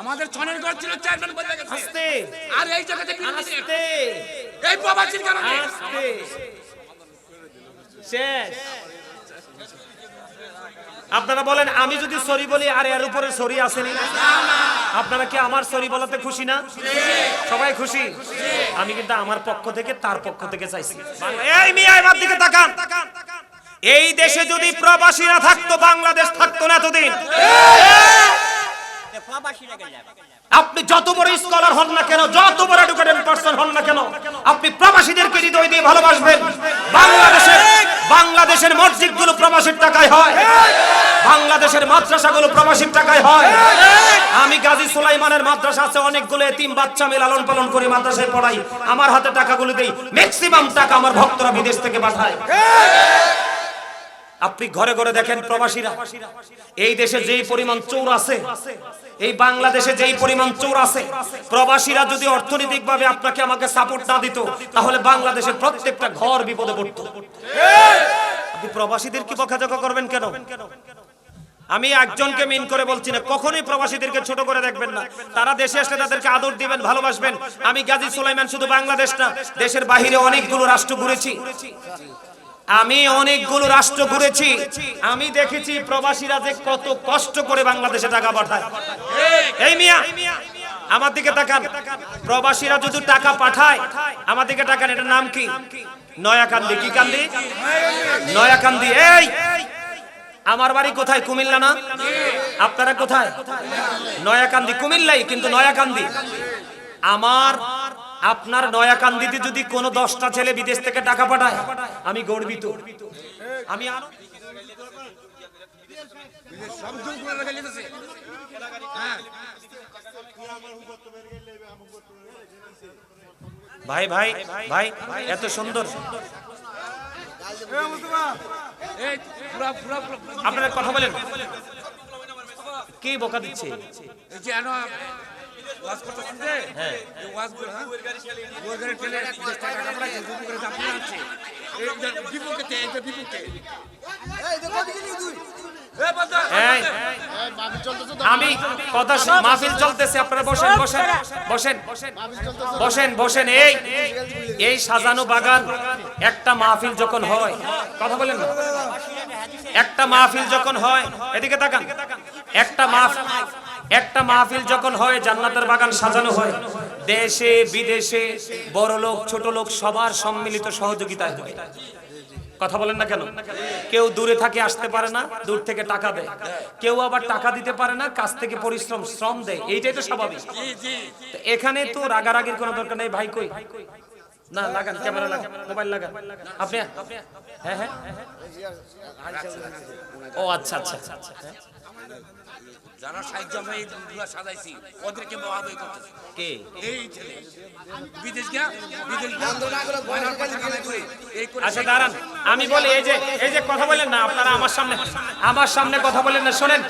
আমাদের ছনের ঘর ছিল চেয়ারম্যান বলে গেছে। আস্তে আর এই জায়গাতে আস্তে এই প্রবাসীর কারণে। আস্তে শেষ। আপনারা বলেন আমি যদি সরি বলি আর এর উপরে সরি আসেনি? আপনারা কি আমার সরি বলাতে খুশি না? সবাই খুশি? আমি কিন্তু আমার পক্ষ থেকে তার পক্ষ থেকে চাইছি। এই মিয়া এবার দিকে তাকান। এই দেশে যদি প্রবাসীরা থাকতো বাংলাদেশ থাকতো না এতদিন। আপনি যত বড় স্কলার হন না কেন, যত বড় এডুকেটেড পারসন হন না কেন, আপনি প্রবাসীদেরকে হৃদয় দিয়ে ভালোবাসবেন। বাংলাদেশের বাংলাদেশের মসজিদগুলো প্রবাসীর টাকায় হয়। বাংলাদেশের মাদ্রাসাগুলো প্রবাসীর টাকায় হয়। আমি গাজী সুলাইমানের মাদ্রাসা আছে, অনেকগুলো এতিম বাচ্চা আমি লালন পালন করি মাদ্রাসায় পড়াই। আমার হাতে টাকাগুলো দেই। ম্যাক্সিমাম টাকা আমার ভক্তরা বিদেশ থেকে পাঠায়। আপনি ঘরে ঘরে দেখেন প্রবাসীরা, এই দেশে যেই পরিমাণ চোর আছে, এই বাংলাদেশে যেই পরিমাণ চোর আছে, প্রবাসীরা যদি অর্থনৈতিকভাবে আপনাকে আমাকে সাপোর্ট না দিত, তাহলে বাংলাদেশের প্রত্যেকটা ঘর বিপদে পড়ত। আপনি প্রবাসীদের কি বকাঝকা করবেন কেন? আমি একজনকে মিন করে বলছি না, কখনোই প্রবাসীদেরকে ছোট করে দেখবেন না। তারা দেশে আসলে তাদেরকে আদর দিবেন, ভালোবাসবেন। আমি গাজী সুলাইমান শুধু বাংলাদেশ না, দেশের বাহিরে অনেকগুলো রাষ্ট্র ঘুরেছি। আমি অনেকগুলো রাষ্ট্র ঘুরেছি। আমি দেখেছি প্রবাসীরা যে কত কষ্ট করে বাংলাদেশে টাকা পাঠায়। এই মিয়া, আমার দিকে তাকান। প্রবাসীরা যদি টাকা পাঠায়, আমার দিকে তাকান, এটার নাম কি? নয়াকান্দি। কি কান্দি? নয়াকান্দি। এই! আমার বাড়ি কোথায়? কুমিল্লা না? আপনারা কোথায়? নয়াকান্দি। কুমিল্লাই, কিন্তু নয়াকান্দি। আমার আপনার নয়াকান্দিতে যদি কোনো দশটা ছেলে বিদেশ থেকে টাকা পাঠায়, আমি গর্বিত। আমি ভাই ভাই ভাই, এত সুন্দর। আপনারা কথা বলেন। কে বোকা দিচ্ছে? ওয়াজ হ্যাঁ। হ্যাঁ? ঠেলে টাকা করে আনছে। এই এই আমি কথা মাহফিল চলতেছে আপনারা বসেন বসেন বসেন বসেন বসেন এই এই সাজানো বাগান একটা মাহফিল যখন হয় কথা বলেন একটা মাহফিল যখন হয় এদিকে তাকান একটা মাহফিল একটা মাহফিল যখন হয়, জান্নাতের বাগান সাজানো হয়, দেশে, বিদেশে বড় লোক, ছোট লোক সবার সম্মিলিত সহযোগিতায় হয়। কথা বলেন না কেন? কেউ দূরে থাকে, আসতে পারে না, দূর থেকে টাকা দেয়। কেউ আবার টাকা দিতে পারে না, কাছ থেকে পরিশ্রম, শ্রম দেয়। এইটাই তো স্বাভাবিক। এখানে তো রাগারাগির কোনো দরকার নেই, ভাই কই? না, লাগান, ক্যামেরা লাগান, মোবাইল লাগান। আপনি হ্যাঁ হ্যাঁ। ও আচ্ছা আচ্ছা আচ্ছা। যারা সাহায্য আমরা এই গুলা সাজাইছি ওদেরকে করতেছে। কে? এই ছেলে। বিদেশ গিয়া বিদেশ গিয়া ময়নার পয়সা কামাই করে এই করে আচ্ছা দাঁড়ান। আমি বলি এই যে এই যে কথা বলেন না আপনারা আমার সামনে আমার সামনে কথা বলেন না শোনেন।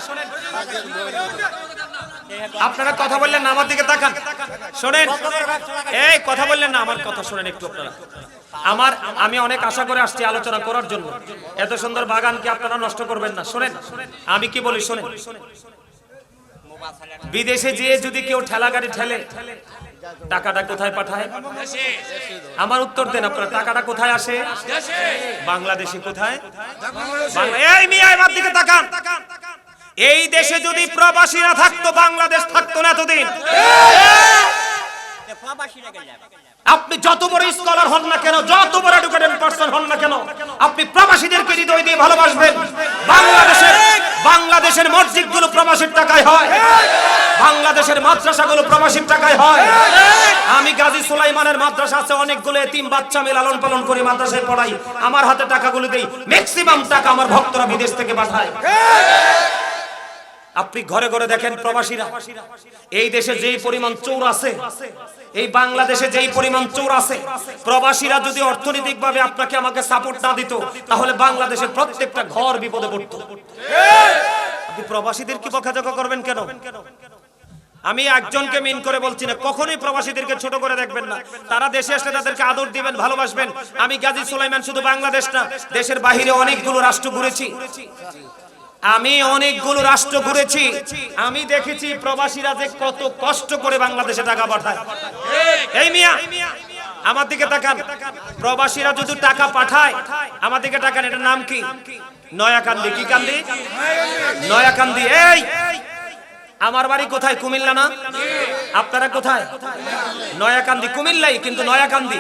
আপনারা কথা বললেন না আমার দিকে তাকান। শোনেন এই কথা বললেন না আমার কথা শোনেন একটু আপনারা। আমার আমি অনেক আশা করে আসছি আলোচনা করার জন্য। এত সুন্দর বাগানকে আপনারা নষ্ট করবেন না? শোনেন আমি কি বলি শোনেন। বিদেশে যেয়ে যদি কেউ ঠেলা গাড়ি ঠেলে, টাকাটা কোথায় পাঠায়? আমার উত্তর দেন আপনারা, টাকাটা কোথায় আসে? দেশে বাংলাদেশে কোথায়? এই দিকে এই দেশে যদি প্রবাসীরা থাকতো, বাংলাদেশ থাকতো না এতদিন। আপনি যত বড় স্কলার হন না কেন, যত বড় এডুকেটেড পারসন হন না কেন, আপনি প্রবাসীদেরকে হৃদয় দিয়ে ভালোবাসবেন। বাংলাদেশের বাংলাদেশের মসজিদগুলো প্রবাসীর টাকায় হয়। বাংলাদেশের মাদ্রাসাগুলো প্রবাসীর টাকায় হয়। আমি গাজী সুলাইমানের মাদ্রাসা আছে, অনেকগুলো এতিম বাচ্চা আমি লালন পালন করে, মাদ্রাসায় পড়াই। আমার হাতে টাকাগুলো দেই। ম্যাক্সিমাম টাকা আমার ভক্তরা বিদেশ থেকে পাঠায়। আপনি ঘরে ঘরে দেখেন প্রবাসীরা, এই দেশে যেই পরিমাণ চোর আছে, এই বাংলাদেশে যেই পরিমাণ চোর আছে, প্রবাসীরা যদি অর্থনৈতিকভাবে আপনাকে আমাকে সাপোর্ট না দিত, তাহলে বাংলাদেশের প্রত্যেকটা ঘর বিপদে পড়তো। আপনি প্রবাসীদের কি বকাঝকা করবেন কেন? আমি একজনকে মিন করে বলছি না, কখনোই প্রবাসীদেরকে ছোট করে দেখবেন না। তারা দেশে আসলে তাদেরকে আদর দিবেন, ভালোবাসবেন। আমি গাজী সুলাইমান শুধু বাংলাদেশ না, দেশের বাহিরে অনেকগুলো রাষ্ট্র ঘুরেছি। আমি অনেকগুলো রাষ্ট্র ঘুরেছি। আমি দেখেছি প্রবাসীরা যে কত কষ্ট করে বাংলাদেশে টাকা পাঠায়। এই মিয়া, আমার দিকে তাকান। প্রবাসীরা যদি টাকা পাঠায়, আমার দিকে তাকান, এটার নাম কি? নয়াকান্দি, কি কান্দি? নয়াকান্দি, এই! আমার বাড়ি কোথায়? কুমিল্লা না? আপনারা কোথায়? নয়াকান্দি, কুমিল্লাই, কিন্তু নয়াকান্দি।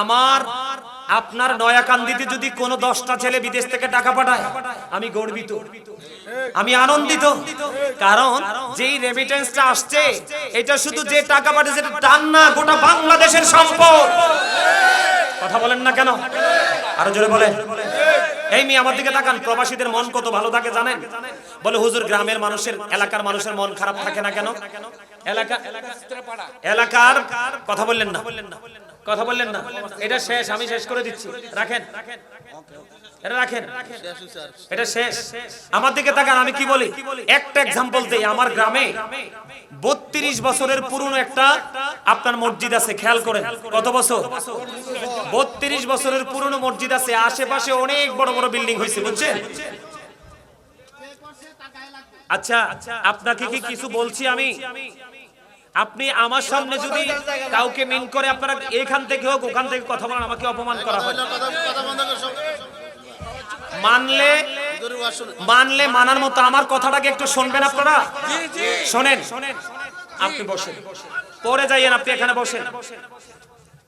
আমার আপনার নয়াকান্দিতে যদি কোনো দশটা ছেলে বিদেশ থেকে টাকা পাঠায়, আমি গর্বিত। আমি আনন্দিত। কারণ যেই রেমিটেন্সটা আসছে, এটা শুধু যে টাকা পাঠাচ্ছে এটা টান না, গোটা বাংলাদেশের সম্পদ। কথা বলেন না কেন? আরও জোরে বলে এই মেয়ে, আমার দিকে তাকান। প্রবাসীদের মন কত ভালো থাকে জানেন? বলে, হুজুর, গ্রামের মানুষের, এলাকার মানুষের মন খারাপ থাকে না কেন? এলাকা এলাকার কথা বললেন না। কথা বললেন না। এটা শেষ, আমি শেষ করে দিচ্ছি। রাখেন। এটা রাখেন। এটা শেষ। আমার দিকে তাকান, আমি কি বলি? একটা এক্সাম্পল দেই, আমার গ্রামে বত্রিশ বছরের পুরনো একটা আপনার মসজিদ আছে, খেয়াল করেন। কত বছর? বত্রিশ বছরের পুরনো মসজিদ আছে, আশেপাশে অনেক বড় বড় বিল্ডিং হয়েছে, বুঝছেন? আচ্ছা আপনাকে কি কিছু বলছি আমি? আপনি আমার সামনে যদি কাউকে মিন করে, আপনারা এখান থেকে হোক, ওখান থেকে কথা বলেন, আমাকে অপমান করা হয়। মানলে মানলে মানার মতো আমার কথাটাকে একটু শুনবেন আপনারা? শোনেন, আপনি বসেন। পরে যাইয়েন, আপনি এখানে বসেন।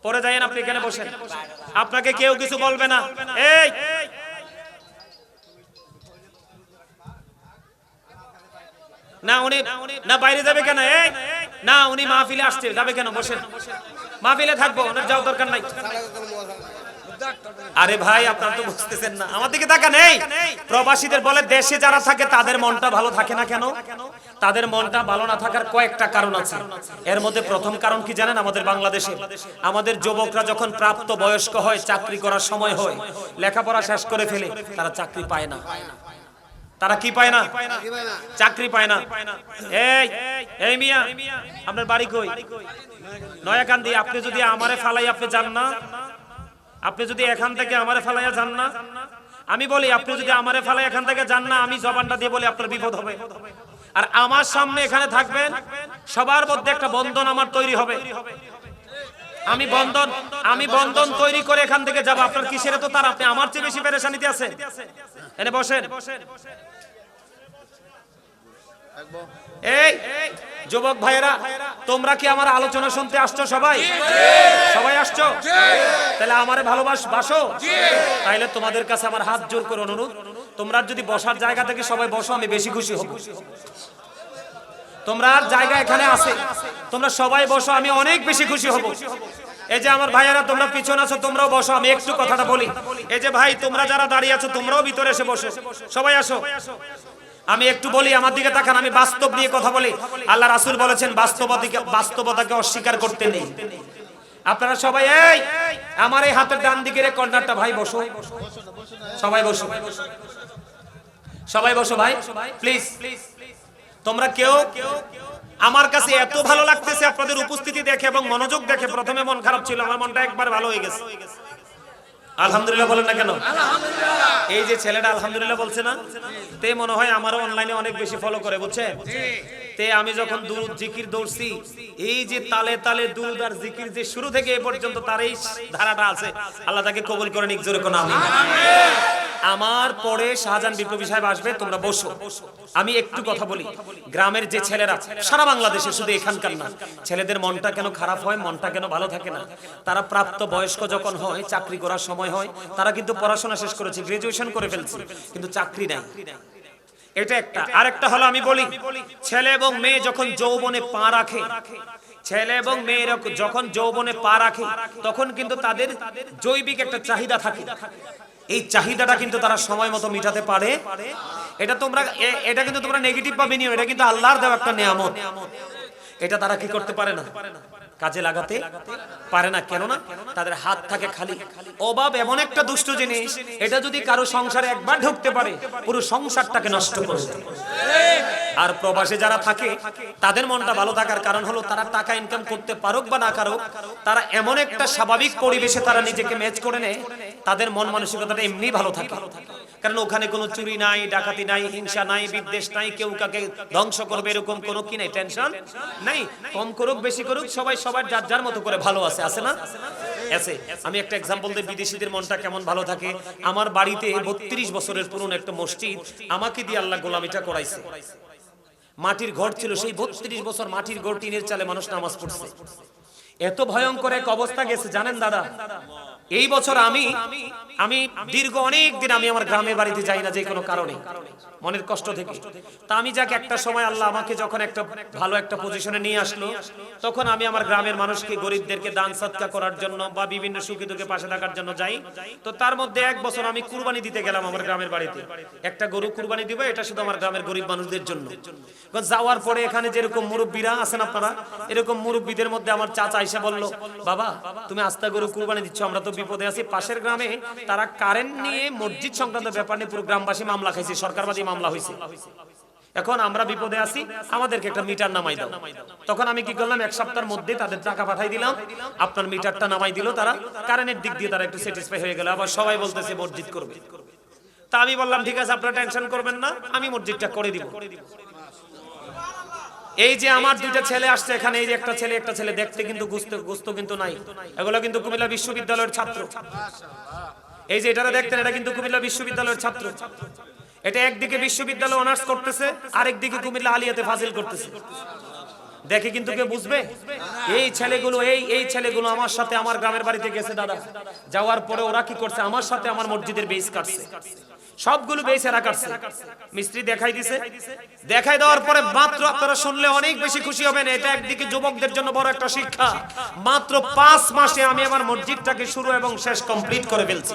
পরে যাইয়েন, আপনি এখানে বসেন। আপনাকে কেউ কিছু বলবে না। এই! না, উনি না, বাইরে যাবে কেন? এই! না, উনি মাহফিলে আসছে, যাবে কেন? বসে মাহফিলে থাকব, ওনার যাওয়ার দরকার নাই। আরে ভাই, আপনারা তো বুঝতেছেন না। আমার দিকে তাকান, এই! প্রবাসীদের বলে, দেশে যারা থাকে, তাদের মনটা ভালো থাকে না কেন? তাদের মনটা ভালো না থাকার কয়েকটা কারণ আছে। এর মধ্যে প্রথম কারণ কি জানেন? আমাদের বাংলাদেশে। আমাদের যুবকরা যখন প্রাপ্ত বয়স্ক হয়, চাকরি করার সময় হয়, লেখাপড়া শেষ করে ফেলে, তারা চাকরি পায় না। তারা কি পায় না? চাকরি পায় না। এই এই মিয়া আপনার বাড়ি কই? নয়াকান্দি আপনি যদি আমারে ফালাই আপনি যান না আপনি যদি এখান থেকে আমারে ফালাইয়া যান না আমি বলি আপনি যদি আমারে ফালাই এখান থেকে যান না আমি জবানটা দিয়ে বলি আপনার বিপদ হবে। আর আমার সামনে এখানে থাকবেন সবার মধ্যে একটা বন্ধন আমার তৈরি হবে। আমি বন্ধন আমি বন্ধন তৈরি করে এখান থেকে যাব। আপনার কিসের তো তার আপনি আমার চেয়ে বেশি পেরেশানিতে আছেন। এনে বসেন। এই যুবক ভাইয়েরা তোমরা কি আমার আলোচনা শুনতে আসছো সবাই? সবাই আসছো? তাহলে আমারে ভালোবাস বাসো। তাইলে তোমাদের কাছে আমার হাত জোর করে অনুরোধ তোমরা যদি বসার জায়গা থেকে সবাই বসো আমি বেশি খুশি হব। তোমরা জায়গা এখানে আছে। তোমরা সবাই বসো আমি অনেক বেশি খুশি হব। এই যে আমার ভাইয়েরা, তোমরা পিছনে আছো, তোমরাও বসো, আমি একটু কথাটা বলি। এই যে ভাই, তোমরা যারা দাঁড়িয়ে আছো, তোমরাও ভিতরে এসে বসো। সবাই আসো। আমি একটু বলি, আমার দিকে তাকান, আমি বাস্তব নিয়ে কথা বলি। আল্লাহ রাসূল বলেছেন, বাস্তবতাকে বাস্তবতাকে অস্বীকার করতে নেই। আপনারা সবাই, এই, আমার এই হাতের ডান দিকের কর্নারটা ভাই, বসো। সবাই বসো। সবাই বসো ভাই। প্লিজ তোমরা কেউ আমার কাছে এত ভালো লাগতেছে, আপনাদের উপস্থিতি দেখে এবং মনোযোগ দেখে প্রথমে মন খারাপ ছিল, আমার মনটা একবার ভালো হয়ে গেছে। আলহামদুলিল্লাহ বলেন না কেন? এই যে ছেলেটা আলহামদুলিল্লাহ বলছে না, তে মনে হয় আমারও অনলাইনে অনেক বেশি ফলো করে বুঝছে তে আমি যখন দুরুদ জিকির দৌড়ছি, এই যে তালে তালে দুরুদ আর জিকির যে শুরু থেকে এ পর্যন্ত তার এই ধারাটা আছে, আল্লাহ তাকে কবুল করে নিক, জোরে কোন আমি আমার পরে শাহজাহান বিপ্লবী সাহেব আসবে, তোমরা বসো। আমি একটু কথা বলি, গ্রামের যে ছেলেরা, সারা বাংলাদেশে শুধু এখানকার না, ছেলেদের মনটা কেন খারাপ হয়, মনটা কেন ভালো থাকে না? তারা প্রাপ্ত বয়স্ক যখন হয়, চাকরি করার সময় হয়, তারা কিন্তু পড়াশোনা শেষ করেছে গ্রাজুয়েশন করে ফেলছে, কিন্তু চাকরি নাই। এটা একটা। আরেকটা হলো আমি বলি, ছেলে এবং মেয়ে যখন যৌবনে পা রাখে, ছেলে এবং মেয়ে যখন যৌবনে পা রাখে, তখন কিন্তু তাদের জৈবিক একটা চাহিদা থাকে। এই চাহিদাটা কিন্তু তারা সময় মতো মিটাতে পারে। এটা তোমরা এটা কিন্তু তোমরা নেগেটিভ ভাবে নিও, এটা কিন্তু আল্লাহর দেওয়া একটা নিয়ামত। এটা তারা কি করতে পারে না? কাজে লাগাতে পারে না। কেন না তাদের হাত থাকে খালি। অভাব এমন একটা দুষ্ট জিনিস, এটা যদি কারও সংসারে একবার ঢুকতে পারে, পুরো সংসারটাকে নষ্ট করে আর প্রবাসে যারা থাকে, তাদের মনটা ভালো থাকার কারণ হলো তারা টাকা ইনকাম করতে পারুক বা না কারুক, তারা এমন একটা স্বাভাবিক পরিবেশে তারা নিজেকে ম্যাচ করে নেয়, তাদের মন মানসিকতাটা এমনি ভালো থাকে। কারণ ওখানে কোনো চুরি নাই, ডাকাতি নাই, হিংসা নাই, বিদ্বেষ নাই, কেউ কাকে ধ্বংস করবে এরকম কোনো কি নাই, টেনশন নাই? কম করুক, বেশি করুক, সবাই সবার যার যার মতো করে ভালো আছে আছে না? আছে। আমি একটা এক্সাম্পল দিই, বিদেশিদের মনটা কেমন ভালো থাকে? আমার বাড়িতে বত্রিশ বছরের পুরনো একটা মসজিদ, আমাকে দিয়ে আল্লাহ গোলামিটা করাইছে। মাটির ঘর ছিল, সেই বত্রিশ বছর মাটির ঘর টিনের চালে মানুষ নামাজ পড়ছে। এত ভয়ঙ্কর এক অবস্থা গেছে, জানেন দাদা? এই বছর আমি আমি দীর্ঘ অনেক দিন আমি আমার গ্রামের বাড়িতে যাই না যে কোনো কারণে, মনের কষ্ট থেকে। তা আমি যাকে একটা সময় আল্লাহ আমাকে যখন একটা ভালো একটা পজিশনে নিয়ে আসলো, তখন আমি আমার গ্রামের মানুষকে, গরিবদেরকে দান সৎকা করার জন্য বা বিভিন্ন সুখী দুঃখে পাশে থাকার জন্য যাই। তো তার মধ্যে এক বছর আমি কুরবানি দিতে গেলাম আমার গ্রামের বাড়িতে। একটা গরু কুরবানি দিব, এটা শুধু আমার গ্রামের গরিব মানুষদের জন্য। যাওয়ার পরে এখানে যেরকম মুরব্বীরা আছেন আপনারা, এরকম মুরব্বীদের মধ্যে আমার চাচা এসে বলল, বাবা, তুমি আস্তা গরু কুরবানি দিচ্ছ, আমরা তো বিপদে আছি, পাশের গ্রামে তারা কারেন্ট নিয়ে মসজিদ সংক্রান্ত ব্যাপার নিয়ে পুরো গ্রামবাসী মামলা খাইছে, সরকারবাদী মামলা হয়েছে এখন আমরা বিপদে আছি, আমাদেরকে একটা মিটার নামাই দাও। তখন আমি কি করলাম, এক সপ্তাহের মধ্যে তাদের টাকা পাঠাই দিলাম, আপনার মিটারটা নামাই দিল তারা কারেন্টের দিক দিয়ে তারা একটু স্যাটিসফাই হয়ে গেল, আবার সবাই বলতেছে মসজিদ করবে। তা আমি বললাম, ঠিক আছে, আপনারা টেনশন করবেন না, আমি মসজিদটা করে দিব। এই যে আমার দুইটা ছেলে আসছে এখানে, এই যে একটা ছেলে একটা ছেলে, দেখতে কিন্তু গুস্ত গুস্ত কিন্তু নাই। এগুলো কিন্তু কুমিল্লা বিশ্ববিদ্যালয়ের ছাত্র। এই যে এটারা দেখতেন, এটা কিন্তু কুমিল্লা বিশ্ববিদ্যালয়ের ছাত্র। এটা একদিকে বিশ্ববিদ্যালয় অনার্স করতেছে আরেক দিকে কুমিল্লা আলিয়াতে ফাজিল করতেছে। দেখে কিন্তু কেউ বুঝবে? এই ছেলেগুলো, এই এই ছেলেগুলো আমার সাথে আমার গ্রামের বাড়িতে গেছে, দাদা। যাওয়ার পরে ওরা কি করছে? আমার সাথে আমার মসজিদের বেস কাটছে। সবগুলো বেস এরা কাটছে। মিস্ত্রি দেখাই দিছে। দেখাই দেওয়ার পরে মাত্র আপনারা শুনলে অনেক বেশি খুশি হবেন। এটা একদিকে যুবকদের জন্য বড় একটা শিক্ষা। মাত্র পাঁচ মাসে আমি আমার মসজিদটাকে শুরু এবং শেষ কমপ্লিট করে ফেলছি।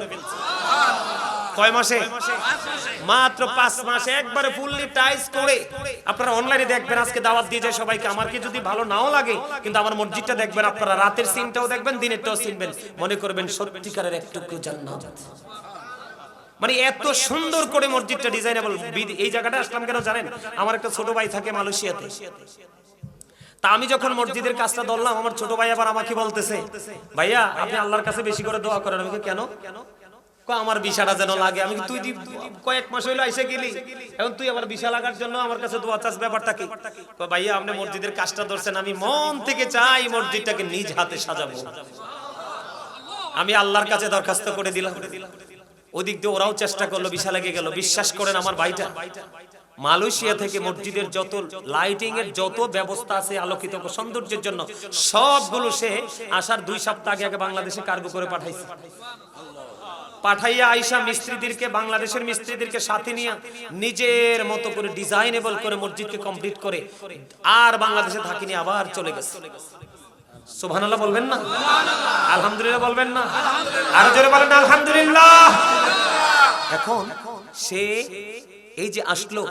আপনারা অনলাইনে দেখবেন, আজকে দাওয়াত দিয়ে যায় সবাইকে। আমার যদি ভালো নাও লাগে, কিন্তু আমার মসজিদটা দেখবেন, আপনারা রাতের সিনটাও দেখবেন, দিনেরটাও চিনবেন মনে করবেন সত্যিকারের একটুকু জান্নাত। মানে এত সুন্দর করে মসজিদটা ডিজাইনেবল। এই জায়গাটা আসলাম কেন জানেন? আমার একটা ছোট ভাই থাকে মালয়েশিয়াতে। তা আমি যখন মসজিদের কাজটা ধরলাম, আমার ছোট ভাই আবার আমাকে বলতেছে, ভাইয়া, আপনি আল্লাহর কাছে বেশি করে দোয়া করেন। আমি কেন? আমার বিশাটা যেন লাগে। আমি তুই কয়েক মাস হইল এসে গেলি। এখন তুই আবার বিশা লাগার জন্য আমার কাছে দোয়া চাষ ব্যাপারটা কি? ভাইয়া, আপনি মসজিদের কাজটা ধরছেন, আমি মন থেকে চাই মসজিদটাকে নিজ হাতে সাজাবো। আমি আল্লাহর কাছে দরখাস্ত করে দিলাম। ওদিক দিয়ে ওরাও চেষ্টা করল বিশা লেগে গেল। বিশ্বাস করেন আমার ভাইটা, মালয়েশিয়া থেকে মসজিদের যত লাইটিং এর যত ব্যবস্থা আছে আলোকিত সৌন্দর্যের জন্য, সবগুলো সে আসার দুই সপ্তাহ আগে আগে বাংলাদেশে কার্গো করে পাঠাইছে। পাঠাইয়া আইসা মিস্ত্রিদেরকে, বাংলাদেশের মিস্ত্রিদেরকে সাথে নিয়ে নিজের মতো করে ডিজাইনেবল করে মসজিদকে কমপ্লিট করে আর বাংলাদেশে থাকিনি, আবার চলে গেছে। সুবহানাল্লাহ বলবেন না? আলহামদুলিল্লাহ বলবেন না? আরও জোরে বলেন আলহামদুলিল্লাহ। এখন সে এই যে আসলো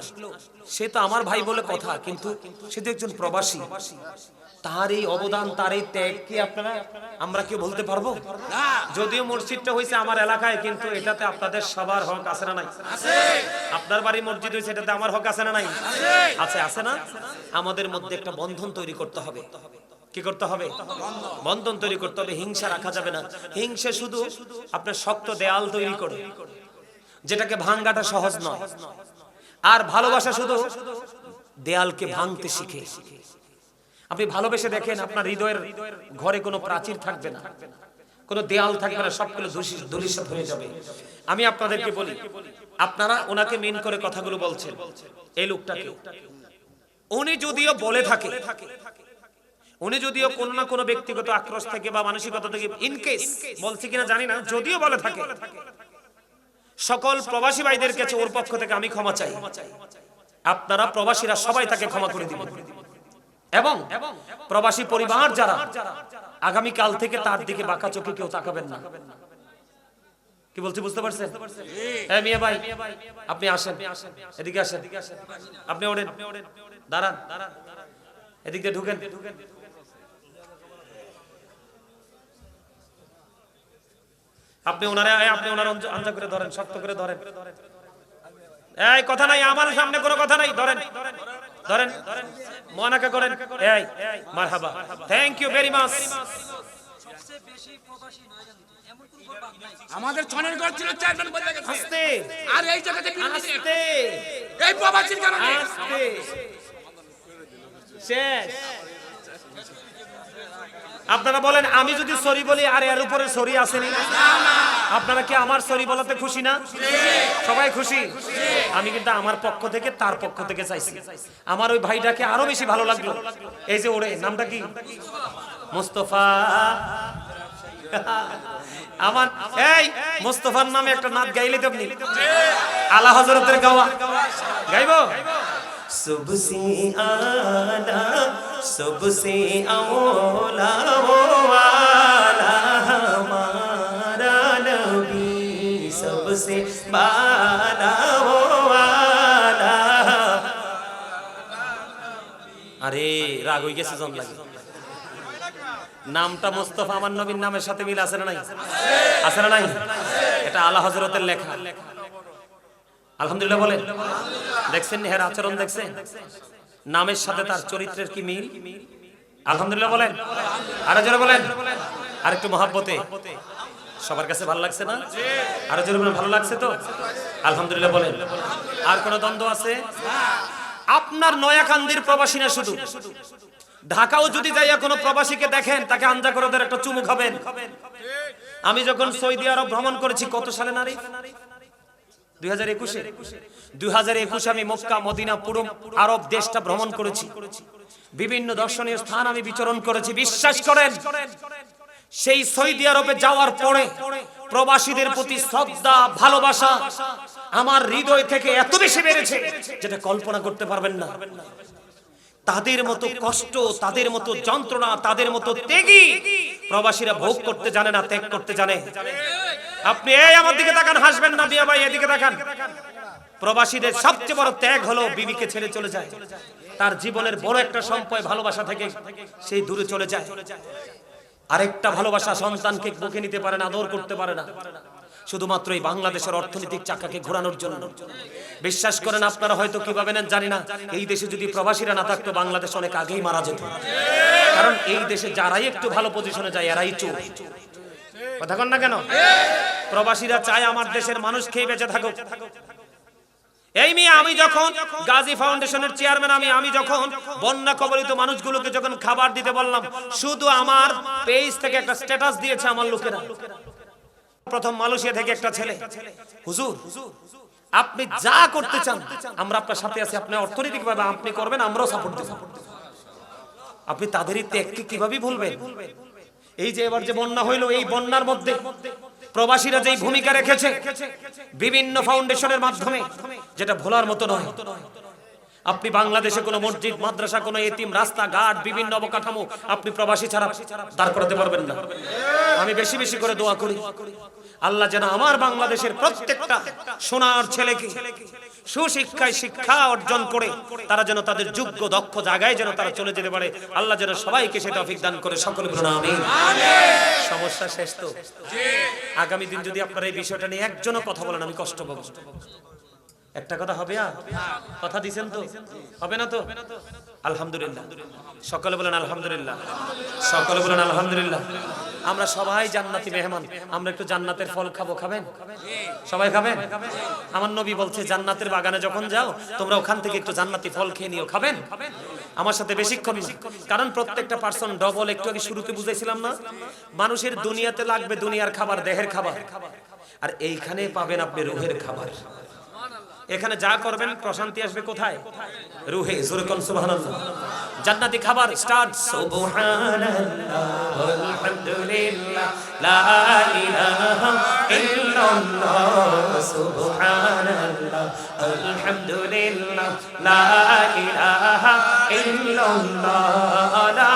সে তো আমার ভাই বলে কথা কিন্তু সে তো একজন প্রবাসী তার এই অবদান তার এই ত্যাগ কি আপনারা আমরা কি বলতে পারব? যদিও মসজিদটা হয়েছে আমার এলাকায় কিন্তু এটাতে আপনাদের সবার হক আছে না নাই? আপনার বাড়ি মসজিদ হয়েছে এটাতে আমার হক আছে না নাই? আছে আছে না? আমাদের মধ্যে একটা বন্ধন তৈরি করতে হবে। কি করতে হবে? বন্ধন তৈরি করতে হবে, হিংসা রাখা যাবে না। হিংসা শুধু আপনার শক্ত দেয়াল তৈরি করে যেটাকে ভাঙ্গাটা সহজ নয়। আর ভালোবাসা শুধু দেয়ালকে ভাঙতে শিখে। আপনি ভালোবেসে দেখেন আপনার হৃদয়ের ঘরে কোনো প্রাচীর থাকবে না। কোনো দেয়াল থাকবে না, সবগুলো দূষিত হয়ে যাবে। আমি আপনাদেরকে বলি, আপনারা ওনাকে মেন করে কথাগুলো বলছেন। এই লোকটাকে। উনি যদিও বলে থাকে উনি যদিও কোন না কোনো ব্যক্তিগত আক্রোশ থেকে বা মানসিকতা থেকে ইনকেস বলছে কিনা জানি না, যদিও বলে থাকে। সকল প্রবাসী ভাইদের কাছে ওর পক্ষ থেকে আমি ক্ষমা চাই। আপনারা প্রবাসীরা সবাই তাকে ক্ষমা করে দিবেন। এবং প্রবাসী পরিবার যারা আগামী কাল থেকে তার দিকে বাঁকা চোখে কেউ তাকাবেন না। কি বলছি, বুঝতে পারছেন? হ্যাঁ মিয়া ভাই, আপনি আসেন। এদিকে আসেন। আপনি ওঠেন। দাঁড়ান। এদিক দিয়ে ঢুকেন। আপনি ওনারে আপনি ওনার আঞ্জা করে ধরেন শক্ত করে ধরেন। এই কথা নাই আমার সামনে কোনো কথা নাই ধরেন। ধরেন মনাকা করেন। এই মারহাবা। থ্যাংক ইউ ভেরি মাচ আমাদের ছনের ঘর ছিল চেয়ারম্যান বদলে গেছে। আস্তে। আর এই জায়গাতে আস্তে। এই প্রবাসীর কারণে। আস্তে। শেষ। আপনারা বলেন আমি যদি সরি বলি আর এর উপরে সরি আসেনি আপনারা কি আমার সরি বলাতে খুশি না? সবাই খুশি? আমি কিন্তু আমার পক্ষ থেকে তার পক্ষ থেকে চাইছি। আমার ওই ভাইটাকে আরও বেশি ভালো লাগল। এই যে ওরে নামটা কি? মোস্তফা। আমার এই মোস্তফার নামে একটা নাচ গাইলি তো আল্লাহ আলা হজরতের গাওয়া। গাইব? সুবসি আ सबसे औला वो वाला हमारा नबी सबसे बाला वो वाला আরে রাগ হয়ে গেছে জন লাগে নামটা মোস্তফা আমার নবীর নামের সাথে মিল আছে না নাই আছে না নাই এটা আলা হজরতের লেখা আলহামদুলিল্লাহ বলেন দেখছেন হের আচরণ দেখছেন নামের সাথে তার চরিত্রের কি মিল? আলহামদুলিল্লাহ বলেন। আরও জোরে বলেন। আর একটু মহাব্বতে। সবার কাছে ভালো লাগছে না? আরও জোরে বলেন, ভালো লাগছে তো? আলহামদুলিল্লাহ বলেন। আর কোন দ্বন্দ্ব আছে? আপনার নয়াকান্দির প্রবাসী না শুধু? ঢাকাও যদি যাইয়া কোনো প্রবাসীকে দেখেন, তাকে আঞ্জা করে একটা চুমু খাবেন। আমি যখন সৌদি আরব ভ্রমণ করেছি, কত সালে নারী? দুই হাজার একুশে আমি মদিনা আরব দেশটা ভ্রমণ করেছি। বিভিন্ন দর্শনীয় স্থান আমি বিচরণ করেছি। বিশ্বাস করেন, সেই আরবে যাওয়ার পরে প্রবাসীদের প্রতি শ্রদ্ধা, ভালোবাসা আমার হৃদয় থেকে এত বেশি বেড়েছে যেটা কল্পনা করতে পারবেন না। তাদের মতো কষ্ট, তাদের মতো যন্ত্রণা, তাদের মতো ত্যাগী প্রবাসীরা ভোগ করতে জানে না, ত্যাগ করতে জানে। আপনি এই আমার দিকে তাকান, হাসবেন না, বিয়া ভাই, এদিকে তাকান। প্রবাসীদের সবচেয়ে বড় ত্যাগ হলো বিবিকে ছেড়ে চলে যায়। তার জীবনের বড় একটা সম্পয় ভালোবাসা থেকে সেই দূরে চলে যায়। আরেকটা ভালোবাসা সন্তানকে বুকে নিতে পারে না, আদর করতে পারে না। শুধুমাত্র এই বাংলাদেশের অর্থনৈতিক চাকাকে ঘোরানোর জন্য। বিশ্বাস করেন আপনারা হয়তো কীভাবে নেন, জানি না। এই দেশে যদি প্রবাসীরা না থাকতো, বাংলাদেশ অনেক আগেই মারা যেত। কারণ এই দেশে যারাই একটু ভালো পজিশনে যায়, এরাই চোর। কথা কন না কেন? প্রবাসীরা চায় আমার দেশের মানুষ খেয়ে বেঁচে থাকুক। এই মেয়ে, আমি যখন গাজী ফাউন্ডেশনের চেয়ারম্যান, আমি আমি যখন বন্যা কবলিত মানুষগুলোকে যখন খাবার দিতে বললাম, শুধু আমার পেজ থেকে একটা স্ট্যাটাস দিয়েছে আমার লোকেরা। প্রথম মালয়েশিয়া থেকে একটা ছেলে। হুজুর, আপনি যা করতে চান, আমরা আপনার সাথে আছি, আপনি অর্থনৈতিক ভাবে আপনি করবেন, আমরাও সাপোর্ট দেব। আপনি তাদেরই ত্যাগকে কীভাবে ভুলবেন? এই যে এবার যে বন্যা হইল, এই বন্যার মধ্যে প্রবাসীরা যেই ভূমিকা রেখেছে, বিভিন্ন ফাউন্ডেশনের মাধ্যমে, যেটা ভোলার মতো নয়। আপনি বাংলাদেশে কোনো মসজিদ, মাদ্রাসা, কোনো এতিম রাস্তা ঘাট বিভিন্ন অবকাঠামো আপনি প্রবাসী ছাড়া দাঁড় করাতে পারবেন না। আমি বেশি বেশি করে দোয়া করি। আল্লাহ যেন আমার বাংলাদেশের প্রত্যেকটা সোনার ছেলেকে সুশিক্ষায় শিক্ষা অর্জন করে তারা যেন তাদের যোগ্য, দক্ষ জায়গায় যেন তারা চলে যেতে পারে। আল্লাহ যেন সবাইকে সেটা অভিজ্ঞান করে সকলে সমস্যা শেষ তো? আগামী দিন যদি আপনারা এই বিষয়টা নিয়ে একজনও কথা বলেন, আমি কষ্ট পাবো। একটা কথা হবে আর? কথা দিছেন তো? হবে না তো? আলহামদুলিল্লাহ। সকলে বলেন, আলহামদুলিল্লাহ। সকলে বলেন, আলহামদুলিল্লাহ। আমরা সবাই জান্নাতি মেহমান। আমরা একটু জান্নাতের ফল খাব, খাবেন? সবাই খাবেন? আমার নবী বলছে, জান্নাতের বাগানে যখন যাও, তোমরা ওখান থেকে একটু জান্নাতি ফল খেয়ে নিও, খাবেন? আমার সাথে বেশিক্ষণ কারণ প্রত্যেকটা পার্সন ডবল, একটু আগে শুরুতে বুঝাইছিলাম না, মানুষের দুনিয়াতে লাগবে দুনিয়ার খাবার, দেহের খাবার। আর এইখানে পাবেন আপনি রুহের খাবার। এখানে যা করবেন, প্রশান্তি আসবে কোথায়? রুহে, জোরে কোন সুবহানাল্লাহ। জান্নাতি খাবার স্টার্ট সুবহানাল্লাহ, আলহামদুলিল্লাহ, লা ইলাহা ইল্লাল্লাহ লা ইলাহা ইল্লাল্লাহ, লা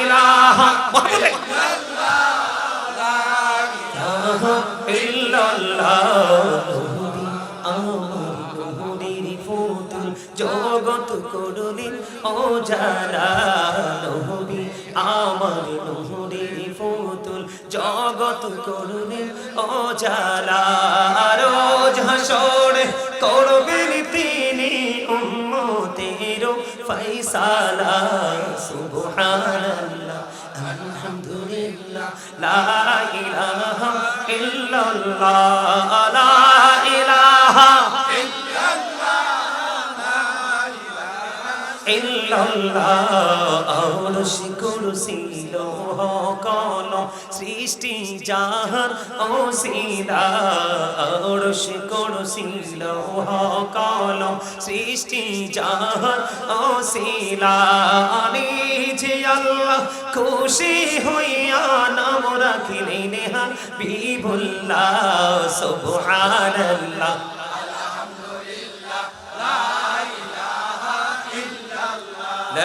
ইলাহা মুহাম্মদে জগত করুলিন ও যারা নহরি আমার নহরির ফুতুল জগত করুলিন ও যারা রোজ হাসরে করবেন তিনি উম্মতের ফৈসালা সুবহানাল্লাহ, আলহামদুলিল্লাহ, লা ইলাহা ইল্লাল্লাহ আরশি কুরসি লৌহ কলম সৃষ্টি জাহান ওসিলা আরশি কুরসি লৌহ কলম সৃষ্টি জাহান ওসিলা আমি যে আল্লাহ খুশি হইয়া নাম রাখিলেন হান বিবুল্লাহ সুবহানাল্লাহ